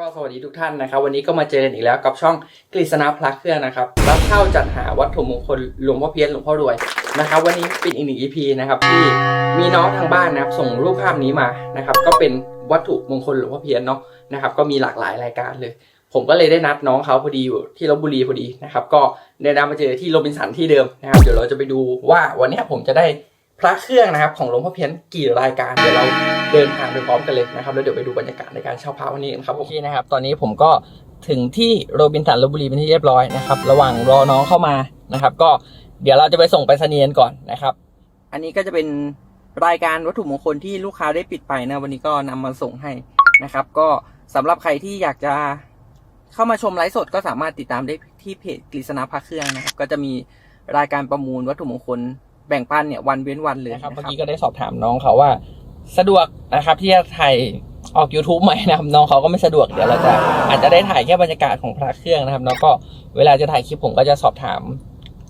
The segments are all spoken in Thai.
ก็สวัสดีทุกท่านนะครับ วันนี้ก็มาเจอกันอีกแล้วกับช่องกฤษณาพลักเครื่องนะครับรับเช่าจัดหาวัตถุมงคลหลวงพ่อเพี้ยนหลวงพ่อรวยนะครับ วันนี้เป็นอีกหนึ่ง EP นะครับที่มีน้องทางบ้านนะครับ ส่งรูปภาพนี้มานะครับ ก็เป็นวัตถุมงคลหลวงพ่อเพี้ยนเนาะนะครับ ก็มีหลากหลายรายการเลย ผมก็เลยได้นัดน้องเขาพอดีอยู่ที่ลบบุรีพอดีนะครับ ก็ได้นัดมาเจอที่โรบินสันที่เดิมนะครับ เดี๋ยวเราจะไปดูว่าวันนี้ผมจะได้ พระเครื่องนะครับของหลวงพ่อเพี้ยนกี่รายการเดี๋ยวเราเดินทางไปพร้อมกันเลยนะครับแล้วเดี๋ยวไปดูบรรยากาศในการเช่าพระวันนี้กันครับโอเคนะครับ ตอนนี้ผมก็ถึงที่โรบินสันลบบุรีเป็นที่เรียบร้อยนะครับระหว่างรอน้องเข้ามานะครับ ก็เดี๋ยวเราจะไปส่งไปรษณีย์กันก่อนนะครับ อันนี้ก็จะเป็นรายการวัตถุมงคลที่ลูกค้าได้ปิดไปนะวันนี้ก็นำมาส่งให้นะครับ ก็สำหรับใครที่อยากจะเข้ามาชมไลฟ์สดก็สามารถติดตามได้ที่เพจกฤษณาพระเครื่องนะครับ ก็จะมีรายการประมูลวัตถุมงคล แบ่งปันเนี่ยวันเว้นวันเลยนะครับเมื่อกี้ก็ได้สอบถามน้องเขาว่า สะดวกนะครับที่จะถ่ายออก YouTube ใหม่นะครับน้องเขาก็ไม่สะดวกเดี๋ยวเราจะอาจจะได้ถ่ายแค่บรรยากาศของพระเครื่องนะครับแล้วก็เวลาจะถ่ายคลิปผมก็จะสอบถาม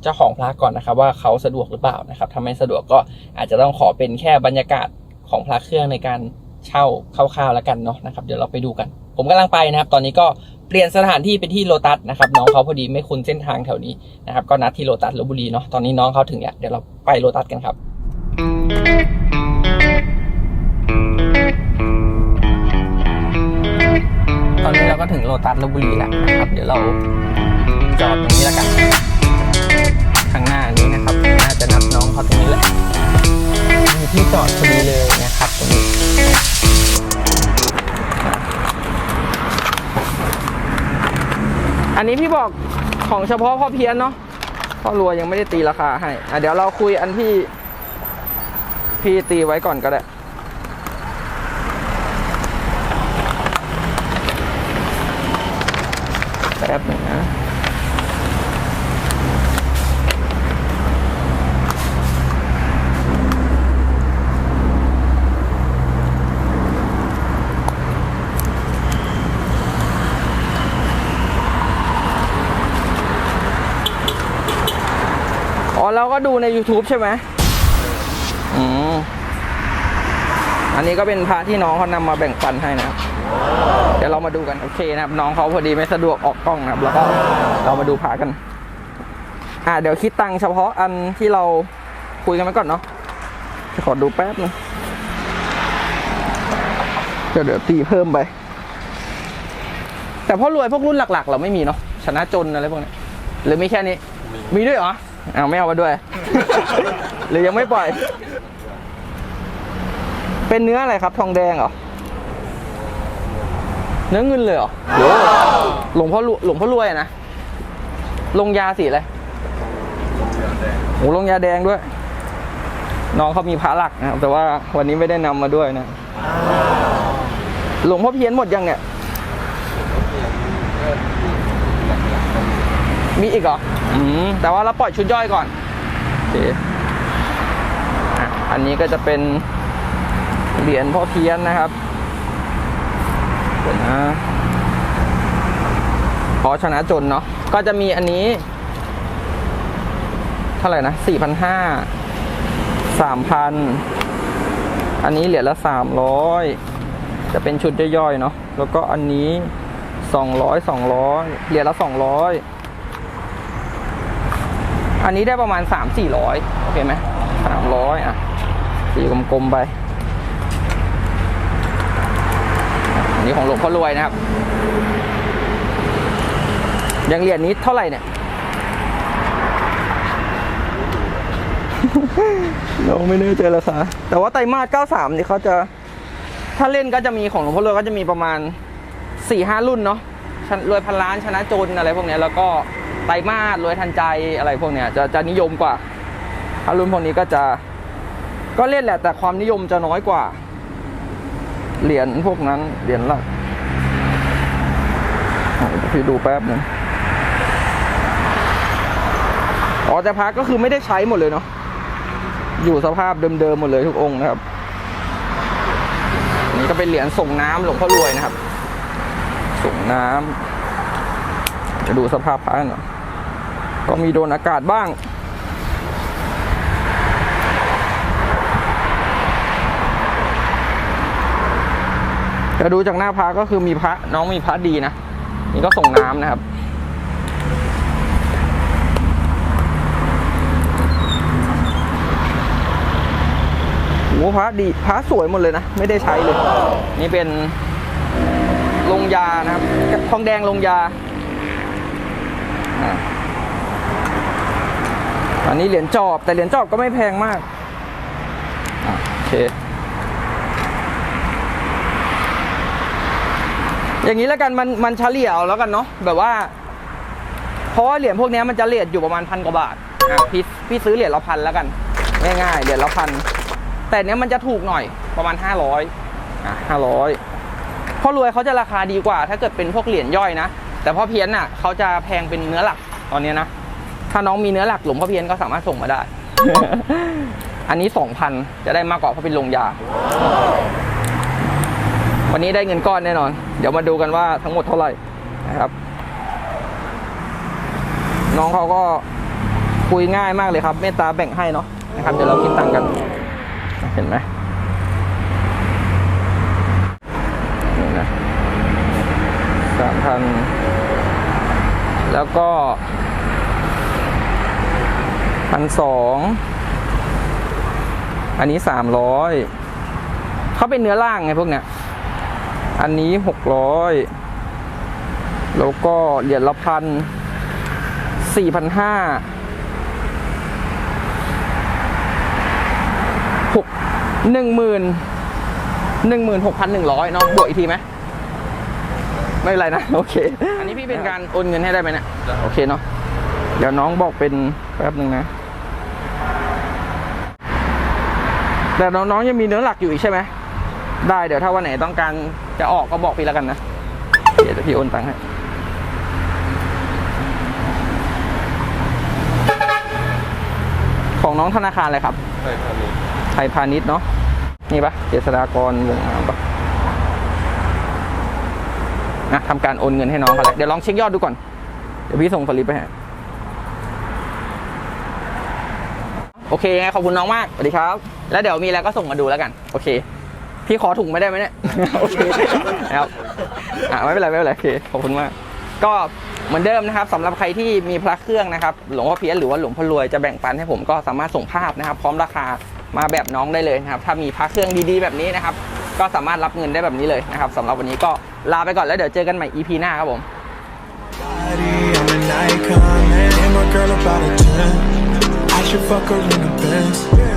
เจ้าของพระก่อนนะครับ ว่าเขาสะดวกหรือเปล่านะครับถ้าไม่สะดวกก็อาจจะต้องขอเป็นแค่บรรยากาศของพระเครื่องในการเช่าคร่าวๆแล้วกันเนาะนะครับ เดี๋ยวเราไปดูกัน ผมกำลังไปนะครับ ตอนนี้ก็ เปลี่ยนสถานที่ไปที่โลตัสนะครับน้องเขาพอดีไม่คุ้นเส้นทางแถวนี้นะครับก็นัดที่โลตัสลบบุรีเนาะตอนนี้น้องเขาถึงแล้วเดี๋ยวเราไปโลตัสกันครับตอนนี้เราก็ถึงโลตัสลบบุรีแล้วนะครับ เดี๋ยวเราจอดตรงนี้แล้วกันข้างหน้านี้นะครับน่าจะนัดน้องเขาตรงนี้แหละมีที่จอดพอดีเลยนะครับตรงนี้ อันนี้พี่บอกของเฉพาะพ่อเพี้ยนเนาะพ่อรวยยังไม่ได้ตีราคาให้อะเดี๋ยวเราคุยอันที่พี่ตีไว้ก่อนก็ได้ แป๊บหนึ่งนะ อ๋อ เราก็ดูใน YouTube ใช่ไหมอืมอันนี้ก็เป็นพระที่น้องเขานำมาแบ่งปันให้นะครับ เดี๋ยวเรามาดูกันโอเคนะครับ น้องเขาพอดีไม่สะดวกออกกล้องนะครับ แล้วก็เรามาดูพระกัน อ่า เดี๋ยวคิดตังค์เฉพาะอันที่เราคุยกันไว้ก่อนเนาะขอดูแป๊บนึงเดี๋ยวเดี๋ยวตีเพิ่มไป แต่พ่อรวยพวกรุ่นหลัก ๆ เราไม่มีเนาะชนะจนอะไรพวกนี้หรือมีแค่นี้ มีด้วยเหรอ เอาไม่เอามาด้วย หรือยังไม่ปล่อย เป็นเนื้ออะไรครับ ทองแดงเหรอ เนื้อเงินเลยเหรอหลวงพ่อหลวงพ่อรวยนะ ลงยาสีอะไรโอ้ลงยาแดงด้วย น้องเขามีพระหลักนะครับแต่ว่าวันนี้ไม่ได้นำมาด้วยนะ หลวงพ่อเพี้ยนหมดยังเนี่ย มีอีกเหรอ อืมแต่ว่าเราปล่อยชุดย่อยก่อนโอเคอันนี้ก็จะเป็นเหรียญพ่อเพี้ยนนะครับเดี๋ยวนะขอชนะจนเนาะก็จะมีอันนี้ เท่าไหร่นะสี่พันห้าสามพันอันนี้เหรียญละสามร้อยจะเป็นชุดย่อยๆเนาะแล้วก็อันนี้สองร้อยสองร้อยเหรียญละสองร้อย อันนี้ได้ประมาณสามสี่ร้อยโอเคไหมสามร้อยอะตีกลมๆไป อันนี้ของหลวงพ่อรวยนะครับ ยังเหรียญนี้เท่าไหร่เนี่ยเราไม่แน่ใจราคาแต่ว่าไตรมาส93 นี่เขาจะ ถ้าเล่นก็จะมีของหลวงพ่อรวยก็จะมีประมาณ4-5ห้ารุ่นเนาะรวยพันล้านชนะจนอะไรพวกนี้แล้วก็ ไตรมาสรวยทันใจอะไรพวกเนี้ยจะจะนิยมกว่าถ้ารุ่นพวกนี้ก็จะก็เล่นแหละแต่ความนิยมจะน้อยกว่า เหรียญพวกนั้นเหรียญหลักอะพี่ดูแป๊บหนึงอ๋อแต่พักก็คือไม่ได้ใช้หมดเลยเนาะอยู่สภาพเดิมๆหมดเลยทุกองค์นะครับ นี่ก็เป็นเหรียญส่งน้ำหลวงพ่อรวยนะครับ ส่งน้ำจะดูสภาพพระหน่อย ก็มีโดนอากาศบ้าง จะดูจากหน้าพระก็คือมีพระน้องมีพระดีนะ นี่ก็ส่งน้ำนะครับโอ้พระดีพระสวยหมดเลยนะ ไม่ได้ใช้เลย นี่เป็นลงยานะครับทองแดงลงยาอะ อันนี้เหรียญจอบ แต่เหรียญจอบก็ไม่แพงมากอโอเค อย่างนี้แล้วกันมันมันเฉลี่ยเอาแล้วกันเนาะแบบว่า เพราะว่าเหรียญพวกนี้มันจะเลทอยู่ประมาณพันกว่าบาทพี่พี่ซื้อเหรียญละพันแล้วกัน ง่ายๆเหรียญละพันแต่เนี้ยมันจะถูกหน่อยประมาณห้าร้อยอะห้าร้อยพ่อรวยเขาจะราคาดีกว่า ถ้าเกิดเป็นพวกเหรียญย่อยนะแต่พ่อเพี้ยนน่ะเขาจะแพงเป็นเนื้อหลักตอนนี้นะ ถ้าน้องมีเนื้อหลักหลวงพ่อเพียนก็สามารถส่งมาได้ อันนี้สองพันจะได้มากกว่าเพราะเป็นลงยา วันนี้ได้เงินก้อนแน่นอน เดี๋ยวมาดูกันว่าทั้งหมดเท่าไหร่นะครับ น้องเขาก็คุยง่ายมากเลยครับ เมตตาแบ่งให้เนาะนะครับเดี๋ยวเราคิดตังค์กันเห็นไหมนี่นะสามพันแล้วก็ พันสองอันนี้สามร้อยเขาเป็นเนื้อล่างไงพวกเนี้ย อันนี้หกร้อยแล้วก็เหรียญละพันสี่พันห้าหกหนึ่งหมื่นหนึ่งหมื่นหกพันหนึ่งร้อยเนาะบวกอีกทีไหมไม่เป็นไรนะ โอเค อันนี้พี่เป็นการโอนเงินให้ได้ไหมเนี่ย โอเคเนาะเดี๋ยวน้องบอกเป็นแป๊บหนึ่งนะ แต่น้องๆยังมีเนื้อหลักอยู่อีกใช่ไหมได้เดี๋ยวถ้าวันไหนต้องการจะออกก็บอกพี่แล้วกันนะ เดี๋ยวพี่โอนตังค์ให้ของน้องธนาคารอะไรครับใช่ครับไทยพาณิชย์เนาะ นี่ปะเจษฎากรวงงามปะนะทำการโอนเงินให้น้องเขาแล้วเดี๋ยวลองเช็คยอดดูก่อน เดี๋ยวพี่ส่งสลิปไปให้ โอเคไงขอบคุณน้องมากสวัสดีครับ แล้วเดี๋ยวมีอะไรก็ส่งมาดูแล้วกัน โอเค พี่ขอถุงไม่ได้ไหมเนี่ย โอเคนะครับอ่าไม่เป็นไรไม่เป็นไรโอเคขอบคุณมาก ก็เหมือนเดิมนะครับสำหรับใครที่มีพระเครื่องนะครับหลวงพ่อเพี้ยนหรือว่าหลวงพ่อรวยจะแบ่งปันให้ผมก็สามารถส่งภาพนะครับ พร้อมราคามาแบบน้องได้เลยนะครับ ถ้ามีพระเครื่องดีๆแบบนี้นะครับ ก็สามารถรับเงินได้แบบนี้เลยนะครับสำหรับวันนี้ก็ลาไปก่อนแล้วเดี๋ยวเจอกันใหม่ EP หน้าครับผม Body, I'm an icon, man. And my girl about a 10. Should fuck her in the Benz.